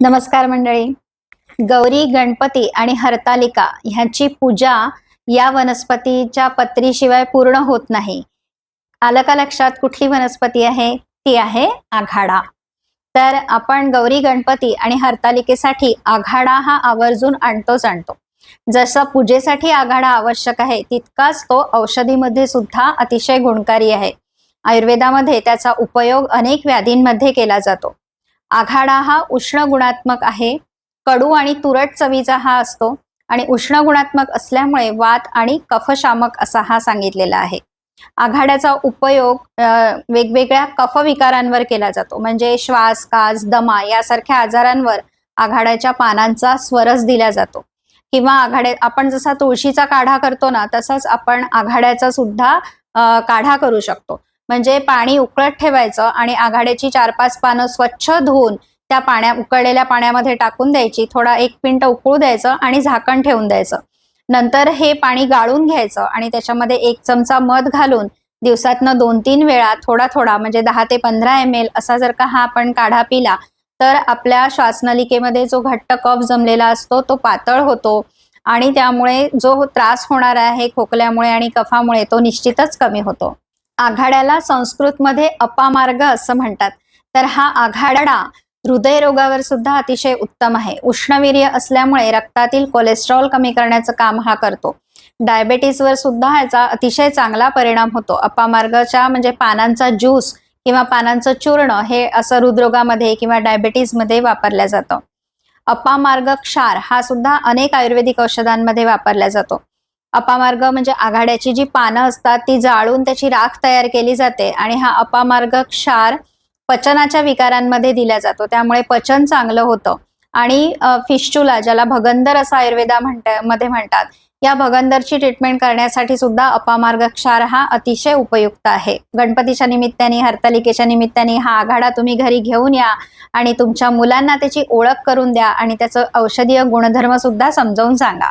नमस्कार मंडळी. गौरी गणपती आणि हरतालिका ह्याची पूजा या वनस्पतीच्या पत्रीशिवाय पूर्ण होत नाही. आलं का लक्षात कुठली वनस्पती आहे? ती आहे आघाडा. तर आपण गौरी गणपती आणि हरतालिकेसाठी आघाडा हा आवर्जून आणतोच आणतो. जसं पूजेसाठी आघाडा आवश्यक आहे तितकाच तो औषधीमध्ये सुद्धा अतिशय गुणकारी आहे. आयुर्वेदामध्ये त्याचा उपयोग अनेक व्याधींमध्ये केला जातो. आघाडा हा उष्ण गुणात्मक आहे. कडू आणि तुरट चवीचा हा असतो आणि उष्ण गुणात्मक असल्यामुळे वात आणि कफशामक असा हा सांगितलेला आहे. आघाड्याचा उपयोग वेगवेगळ्या कफविकारांवर केला जातो. म्हणजे श्वास कास दमा यासारख्या आजारांवर आघाड्याच्या पानांचा स्वरस दिला जातो. किंवा आघाड्या आपण जसा तुळशीचा काढा करतो ना तसाच आपण आघाड्याचा सुद्धा काढा करू शकतो. म्हणजे पाणी उकळत ठेवायचं आणि आघाड्याची चार पाच पानं स्वच्छ धुवून त्या पाण्या उकळलेल्या पाण्यामध्ये टाकून द्यायची. थोडा एक मिनिट उकळू द्यायचं आणि झाकण ठेवून द्यायचं. नंतर हे पाणी गाळून घ्यायचं आणि त्याच्यामध्ये एक चमचा मध घालून दिवसातनं दोन तीन वेळा थोडा थोडा म्हणजे दहा ते पंधरा एम एल असा जर का हा आपण काढा पिला तर आपल्या श्वासनलिकेमध्ये जो घट्ट कफ जमलेला असतो तो पातळ होतो. आणि त्यामुळे जो त्रास होणार आहे खोकल्यामुळे आणि कफामुळे तो निश्चितच कमी होतो. आघाड्याला संस्कृतमध्ये अपामार्ग असं म्हणतात. तर हा आघाडा हृदयरोगावर सुद्धा अतिशय उत्तम आहे. उष्णवीर्य असल्यामुळे रक्तातील कोलेस्ट्रॉल कमी करण्याचं काम हा करतो. डायबेटीसवर सुद्धा याचा अतिशय चांगला परिणाम होतो. अपामार्गाच्या म्हणजे पानांचा ज्यूस किंवा पानांचं चूर्ण हे असं हृदरोगामध्ये किंवा डायबेटीसमध्ये वापरलं जातं. अपामार्ग क्षार हा सुद्धा अनेक आयुर्वेदिक औषधांमध्ये वापरला जातो. अपामार्ग म्हणजे आघाड्याची जी पानं असतात ती जाळून त्याची राख तयार केली जाते आणि हा अपामार्ग क्षार पचनाच्या विकारांमध्ये दिला जातो. त्यामुळे पचन चांगलं होतं. आणि फिश्चुला ज्याला भगंदर असं आयुर्वेदा म्हणता मध्ये म्हणतात या भगंदरची ट्रीटमेंट करण्यासाठी सुद्धा अपामार्ग क्षार हा अतिशय उपयुक्त आहे. गणपतीच्या निमित्ताने हरतालिकेच्या निमित्ताने हा आघाडा तुम्ही घरी घेऊन या आणि तुमच्या मुलांना त्याची ओळख करून द्या आणि त्याचं औषधीय गुणधर्म सुद्धा समजावून सांगा.